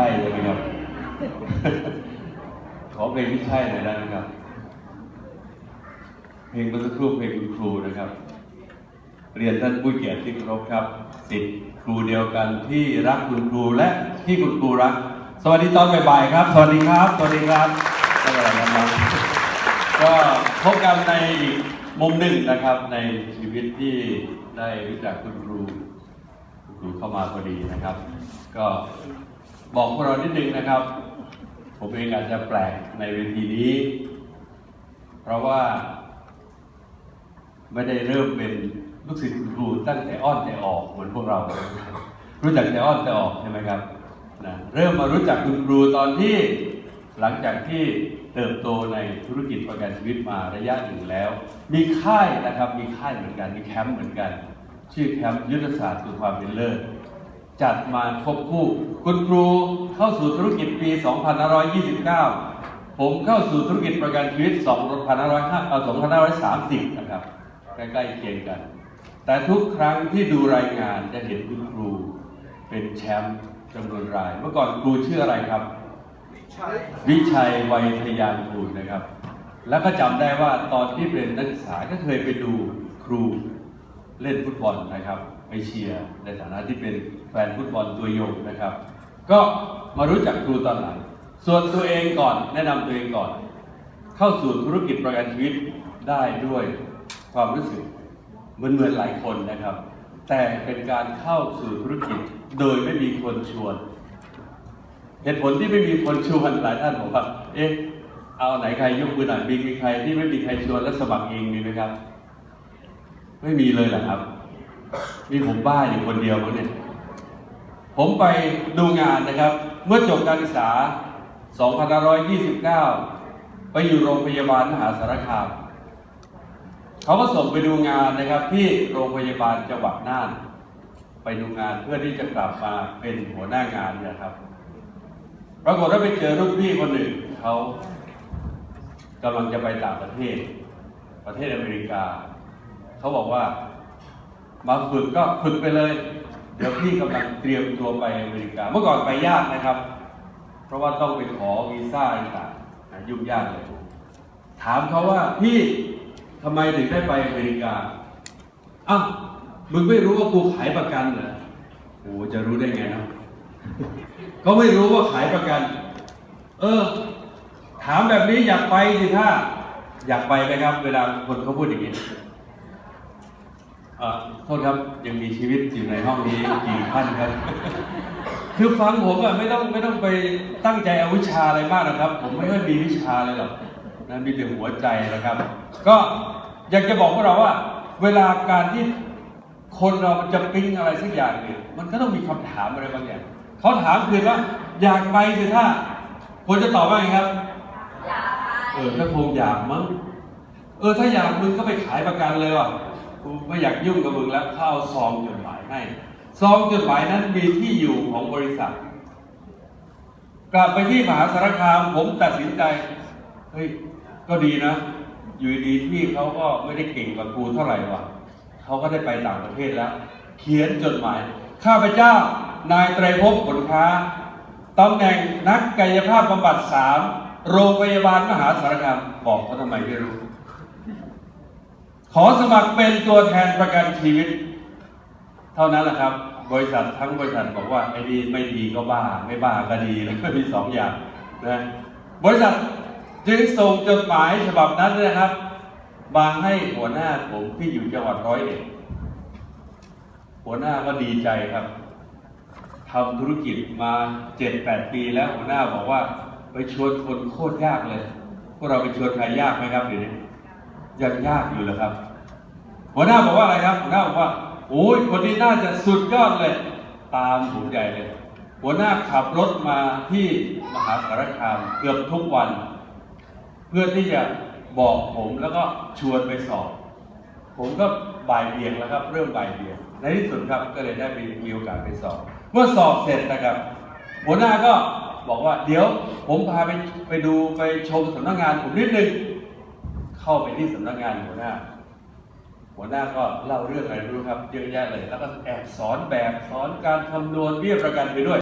ช่ใช่ไหมครับ ขอเพลงที่ใช่หน่อยได้ไหมครับ เพลงเมื่อสักครู่เพลงคุณครูนะครับ เรียนท่านผู้เกียรติที่เคารพครับสิทธิ์ครูเดียวกันที่รักคุณครูและที่คุณครูรัก สวัสดีตอนบ่ายๆครับ สวัสดีครับ สวัสดีครับสวัสดีครับก็พบกันในอีกมุมหนึ่งนะครับในชีวิตที่ได้รู้จักคุณครูคุณครูเข้ามาพอดีนะครับ ก็ บอกพวกเรานิดนึงนะครับ ผมเองอาจจะแปลกในเวทีนี้ เพราะว่า ไม่ได้เริ่มเป็นลูกศิษย์ครูตั้งแต่อ้อนแต่ออกเหมือนพวกเรา รู้จักแต่อ้อนแต่ออกใช่ไหมครับนะเริ่มมารู้จักคุณครูตอนที่หลังจากที่เติบโตในธุรกิจประกันชีวิตมาระยะหนึ่งแล้ว มีค่ายนะครับ มีค่ายเหมือนกัน มีแคมป์เหมือนกัน ชื่อแคมป์ยุทธศาสตร์สู่ความเป็นเลิศ จัดมาควบคู่ คุณครูเข้าสู่ธุรกิจปี 2529 ผมเข้าสู่ธุรกิจประกันชีวิต 2530 นะครับ ใกล้ๆเคียงกัน แต่ทุกครั้งที่ดูรายงานจะเห็นคุณครู เป็นแชมป์จำนวนราย เมื่อก่อนครูชื่ออะไรครับ วิชัยวัยทยานคูณนะครับ แล้วก็จำได้ว่าตอนที่เป็นนักศึกษาก็เคยไปดูครู เล่นฟุตบอลนะครับไปเชียร์ในฐานะที่เป็นแฟนฟุตบอลตัวยงนะครับ ก็มารู้จักครูตอนหลังส่วนตัวเองก่อนแนะนำตัวเองก่อน เข้าสู่ธุรกิจประกันชีวิตได้ด้วยความรู้สึกเหมือนเหมือนหลายคนนะครับ แต่เป็นการเข้าสู่ธุรกิจโดยไม่มีคนชวน เหตุผลที่ไม่มีคนชวนหลายท่านบอกว่าเอ๊ะเอาไหนใครยกมือหน่อยมีมีใครที่ไม่มีใครชวนและสมัครเองมีไหมครับ ไม่มีเลยเหรอครับมีผมบ้าอยู่คนเดียวมั้งเนี่ย ผมไปดูงานนะครับ เมื่อจบการศึกษา 2529 ไปอยู่โรงพยาบาลมหาสารคามเขาก็ส่งไปดูงานนะครับที่โรงพยาบาลจังหวัดน่าน ไปดูงานเพื่อที่จะกลับมาเป็นหัวหน้างานเนี่ยครับ ปรากฏว่าไปเจอรุ่นพี่คนหนึ่งเขากำลังจะไปต่างประเทศ ประเทศอเมริกา เขาบอกว่า มาฝึกก็ฝึกไปเลย เดี๋ยวพี่กำลังเตรียมตัวไปอเมริกา เมื่อก่อนไปยากนะครับ เพราะว่าต้องไปขอวีซ่าต่างๆยุ่งยากเลย ถามเขาว่าพี่ทำไมถึงได้ไปอเมริกาอ้าวมึงไม่รู้ว่ากูขายประกันเหรอโอ้จะรู้ได้ไงเนาะก็ไม่รู้ว่าขายประกัน เออ ถามแบบนี้อยากไปสิถ้าอยากไปไหมครับ เวลาคนเขาพูดอย่างนี้ โทษครับยังมีชีวิตอยู่ในห้องนี้กี่ท่านครับ คือฟังผมอะไม่ต้องไม่ต้องไปตั้งใจเอาวิชาอะไรมากนะครับ ผมไม่ค่อยมีวิชาเลยหรอกนะมีแต่หัวใจนะครับ ก็อยากจะบอกพวกเราว่า เวลาการที่คนเรามันจะปิ๊งอะไรสักอย่างเนี่ยมันก็ต้องมีคำถามอะไรบางอย่างเขาถามคือว่าอยากไปสิถ้าควรจะตอบว่าไงครับเออก็คงอยากมั้งเออถ้าอยากมึงก็ไปขายประกันเลยว่ะ กูไม่อยากยุ่งกับมึงแล้วเข้าซองจดหมายให้ ซองจดหมายนั้นมีที่อยู่ของบริษัท กลับไปที่มหาสารคามผมตัดสินใจ เฮ้ย ก็ดีนะ อยู่ดีๆพี่เขาก็ไม่ได้เก่งกว่ากูเท่าไหร่วะเขาก็ได้ไปต่างประเทศแล้ว เขียนจดหมาย ข้าพเจ้านายไตรภพผลค้าตำแหน่งนักกายภาพบำบัดสามโรงพยาบาลมหาสารคามบอกเขาทำไมไม่รู้ ขอสมัครเป็นตัวแทนประกันชีวิต เท่านั้นแหละครับ บริษัททั้งบริษัทบอกว่าไอ้ดีไม่ดีก็บ้า ไม่บ้าก็ดีแล้วก็มีสองอย่างนะบริษัทจึงส่งจดหมายฉบับนั้นนะครับมาให้หัวหน้าผมที่อยู่จังหวัดร้อยเอ็ดหัวหน้าก็ดีใจครับทำธุรกิจมาเจ็ดแปดปีแล้วหัวหน้าบอกว่า ไปชวนคนโคตรยากเลย พวกเราไปชวนใครยากไหมครับเดี๋ยวนี้ ยังยากอยู่เหรอครับ หัวหน้าบอกว่าอะไรครับ หัวหน้าบอกว่า โอ้ยคนนี้น่าจะสุดยอดเลย ตามผมใหญ่เลย หัวหน้าขับรถมาที่มหาสารคามเกือบทุกวัน เพื่อที่จะบอกผมแล้วก็ชวนไปสอบ ผมก็บ่ายเบี่ยงแล้วครับ เริ่มบ่ายเบี่ยงในที่สุดครับก็เลยได้มีมีโอกาสไปสอบ เมื่อสอบเสร็จนะครับ หัวหน้าก็บอกว่าเดี๋ยวผมพาไปไปดูไปชมสำนักงานผมนิดนึง เข้าไปที่สำนักงานหัวหน้า หัวหน้าก็เล่าเรื่องอะไรรู้ครับเยอะแยะเลย แล้วก็แอบสอนแบบสอนการคำนวณเบี้ยประกันไปด้วย